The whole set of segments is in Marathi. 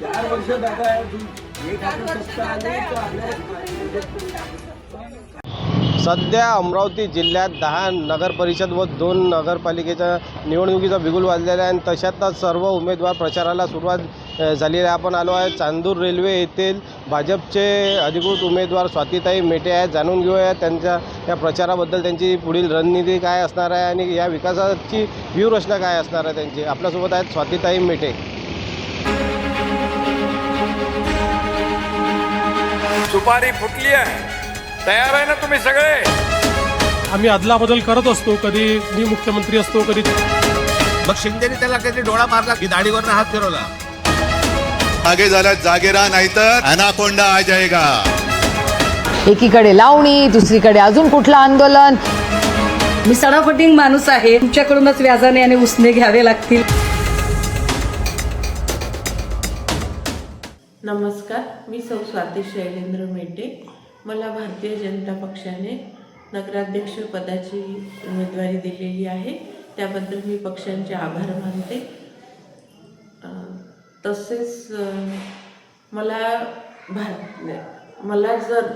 चार वर्ष दादा एक सध्या अमरावती जिल्ह्यात दहा नगरपरिषद व दोन नगरपालिकेच्या निवडणुकीचा बिगुल वाजलेला आहे आणि तशातच सर्व उमेदवार प्रचाराला सुरुवात झालेली आपण आलो आहे चांदूर रेल्वे येथील भाजपचे अधिकृत उमेदवार स्वातीताई मेटे आहेत. जाणून घेऊया त्यांच्या या प्रचाराबद्दल. त्यांची पुढील रणनीती काय असणार आहे आणि या विकासाची व्यूहरचना काय असणार आहे त्यांची? आपल्यासोबत आहेत स्वातीताई मेटे. सुपारी फुटली आहे. तयार आहे ना तुम्ही सगळे? आम्ही अदलाबदल करत असतो. कधी मी मुख्यमंत्री असतो कधी मग शिंदेने त्याला कधी डोळा मारला की दाढीवरनं हात फिरवला? आगे झाला जागे राहा नाहीतर अनाकोंडा आ जाएगा एकीकडे लावणी दुसरीकडे अजून कुठलं आंदोलन? मी सडाफटिंग माणूस आहे. तुमच्याकडूनच व्याजाने आणि उसने घ्यावे लागतील. नमस्कार मी सौ स्वाती शैलेंद्र मेटे. मला भारतीय जनता पक्षाने नगराध्यक्ष पदाची उमेदवारी दिलेली आहे. त्याबद्दल मी पक्षांचे आभार मानते. तसेच मला भार मला जर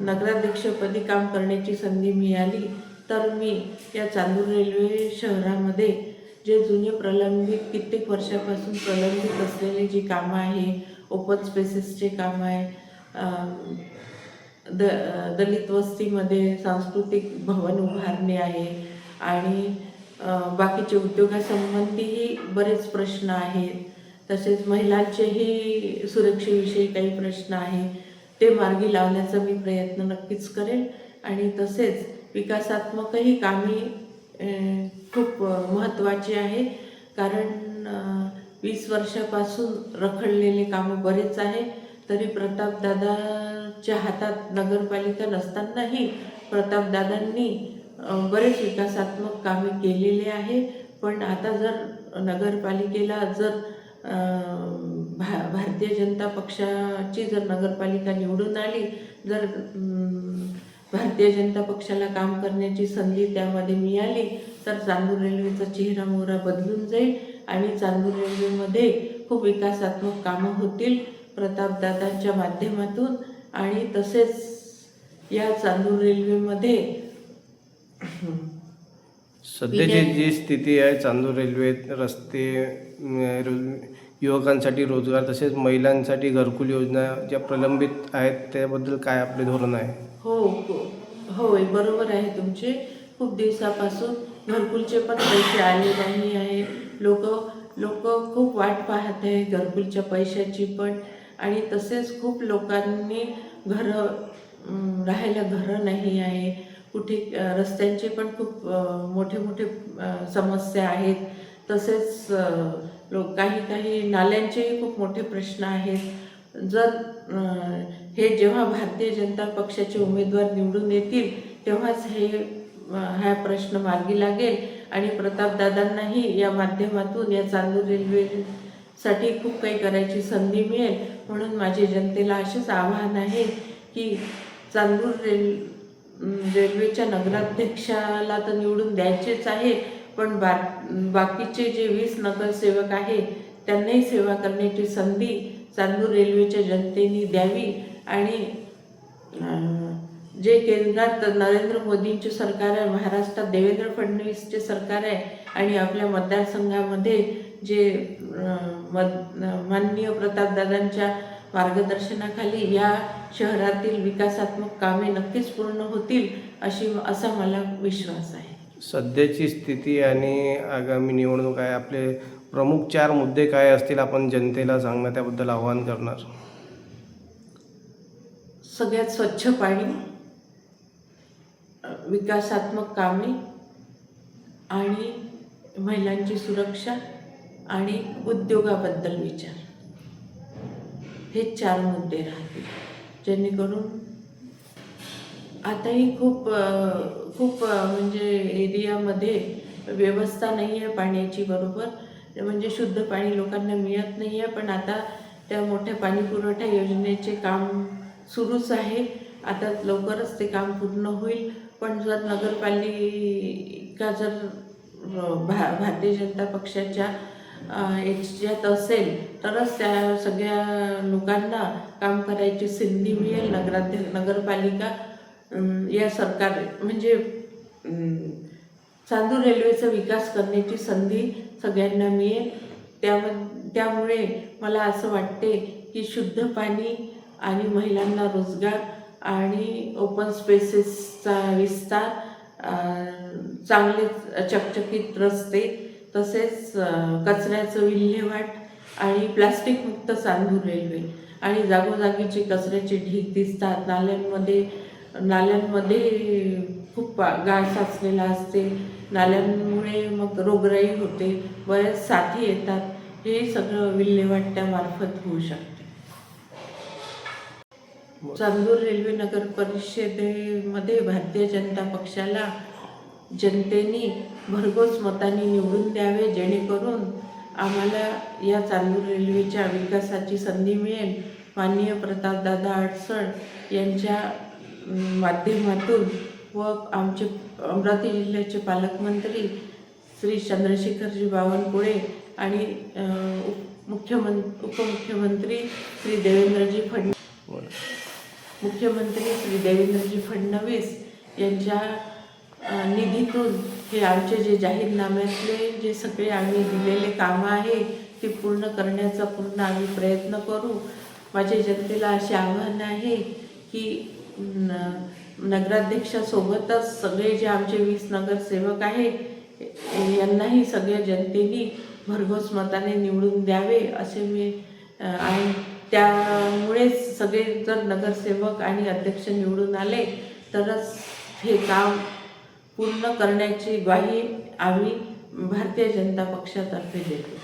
नगराध्यक्षपदी काम करण्याची संधी मिळाली तर मी या चांदूर रेल्वे शहरामध्ये जे जुने प्रलंबित कित्येक वर्षापासून प्रलंबित असलेले जी कामं आहे ओपन स्पेसेसचे काम आहे द दलित वस्तीमध्ये सांस्कृतिक भवन उभारणे आहे आणि बाकीचे उद्योगासंबंधीही बरेच प्रश्न आहेत. तसेच महिलांचेही सुरक्षेविषयी काही प्रश्न आहे ते मार्गी लावण्याचा मी प्रयत्न नक्कीच करेन. आणि तसेच विकासात्मकही कामे खूप महत्त्वाची आहे. कारण वीस वर्षापासून रखडलेले कामं बरेच आहे. तरी प्रतापदादाच्या हातात नगरपालिका नसतानाही प्रतापदादांनी बरेच विकासात्मक कामे केलेले आहे. पण आता जर नगरपालिकेला जर भा भारतीय जनता पक्षाची जर नगरपालिका निवडून आली जर भारतीय जनता पक्षाला काम करण्याची संधी त्यामध्ये मिळाली तर चांदूर रेल्वेचा चेहरा मोहरा बदलून जाईल आणि चांदूर रेल्वेमध्ये खूप विकासात्मक कामं होतील. प्रतापदादांच्या माध्यमातून आणि तसेच या चांदूर रेल्वेमध्ये सध्याची जी स्थिती आहे चांदूर रेल्वे रस्ते युवकांसाठी रोजगार तसेच महिलांसाठी घरकुल योजना ज्या प्रलंबित आहेत त्याबद्दल काय आपले धोरण आहे? हो हो. होय बरोबर आहे तुमचे. खूप दिवसापासून घरकुलचे पण पैसे आले नाही आहे. लोक लोक खूप वाट पाहत आहे घरकुलच्या पैशाची पण. आणि तसेच खूप लोकांनी घरं राहायला घरं नाही आहे. कुठे रस्त्यांचे पण खूप मोठे मोठे समस्या आहेत. तसेच लोक काही काही नाल्यांचेही खूप मोठे प्रश्न आहेत. जर हे जेव्हा भारतीय जनता पक्षाचे उमेदवार निवडून येतील तेव्हाच हे हा प्रश्न मार्गी लागेल. आणि प्रतापदादांनाही या माध्यमातून या चांदूर रेल्वेसाठी खूप काही करायची संधी मिळेल. म्हणून माझे जनतेला असेच आवाहन आहे की चांदूर रेल रेल्वेच्या नगराध्यक्षाला तर निवडून द्यायचेच आहे. पण बा बाकीचे जे वीस नगरसेवक आहे त्यांनाही सेवा करण्याची संधी चांदूर रेल्वेच्या जनतेने द्यावी आणि जे केंद्रात नरेंद्र मोदींचे सरकार आहे महाराष्ट्रात देवेंद्र फडणवीसचे सरकार आहे आणि आपल्या मतदारसंघामध्ये जे मद माननीय प्रतापदादांच्या मार्गदर्शनाखाली या शहरातील विकासात्मक कामे नक्कीच पूर्ण होतील अशी असा मला विश्वास आहे. सध्याची स्थिती आणि आगामी निवडणूक आहे आपले प्रमुख चार मुद्दे काय असतील आपण जनतेला सांगणं त्याबद्दल आवाहन करणार. सगळ्यात स्वच्छ पाणी विकासात्मक कामे आणि महिलांची सुरक्षा आणि उद्योगाबद्दल विचार. हे चार मुद्दे राहतील. जेणेकरून आताही खूप खूप म्हणजे एरियामध्ये व्यवस्था नाही आहे पाण्याची बरोबर. म्हणजे शुद्ध पाणी लोकांना मिळत नाही आहे. पण आता त्या मोठ्या पाणी पुरवठा योजनेचे काम सुरूच आहे. आता लवकरच ते काम पूर्ण होईल. पण जर नगरपालिका जर भा भारतीय जनता पक्षाच्या याच्यात असेल तरच त्या सगळ्या लोकांना काम करायची संधी मिळेल. नगराध्य नगरपालिका या सरकार म्हणजे चांदूर रेल्वेचा विकास करण्याची संधी सगळ्यांना मिळेल. त्या त्यामुळे मला असं वाटते की शुद्ध पाणी आणि महिलांना रोजगार आणि ओपन स्पेसेसचा विस्तार चांगले चकचकीत रस्ते तसेच कचऱ्याचं विल्हेवाट आणि प्लास्टिकमुक्त चांदूर रेल्वे आणि जागोजागीचे कचऱ्याचे ढीग दिसतात. नाल्यांमध्ये नाल्यांमध्ये खूप पा- गाळ साचलेला असते. नाल्यांमुळे मग रोगराई होते. बऱ्याच साथी येतात. हे सगळं विल्हेवाट त्यामार्फत होऊ शकते. चांदूर रेल्वे नगर परिषदेमध्ये भारतीय जनता पक्षाला जनतेने भरघोस मताने निवडून द्यावे जेणेकरून आम्हाला या चांदूर रेल्वेच्या विकासाची संधी मिळेल. माननीय प्रतापदादा अडसड यांच्या माध्यमातून व आमचे अमरावती जिल्ह्याचे पालकमंत्री श्री चंद्रशेखरजी बावनकुळे आणि उप- मुख्यमं उपमुख्यमंत्री श्री देवेंद्रजी फडणवीस मुख्यमंत्री श्री देवेंद्रजी फडणवीस यांच्या निधीतून हे आमचे जे जाहीरनाम्यातले जे सगळे आम्ही दिलेले कामं आहे ते पूर्ण करण्याचा पूर्ण आम्ही प्रयत्न करू. माझ्या जनतेला असे आव्हान आहे की नगराध्यक्षासोबतच सगळे जे आमचे वीस नगरसेवक आहे यांनाही सगळ्या जनतेनी भरघोस मताने निवडून द्यावे असे मी आणि त्यामुळेच सगळे जर नगरसेवक आणि अध्यक्ष निवडून आले तरच हे काम पूर्ण करण्याची ग्वाही आम्ही भारतीय जनता पक्षातर्फे देतो.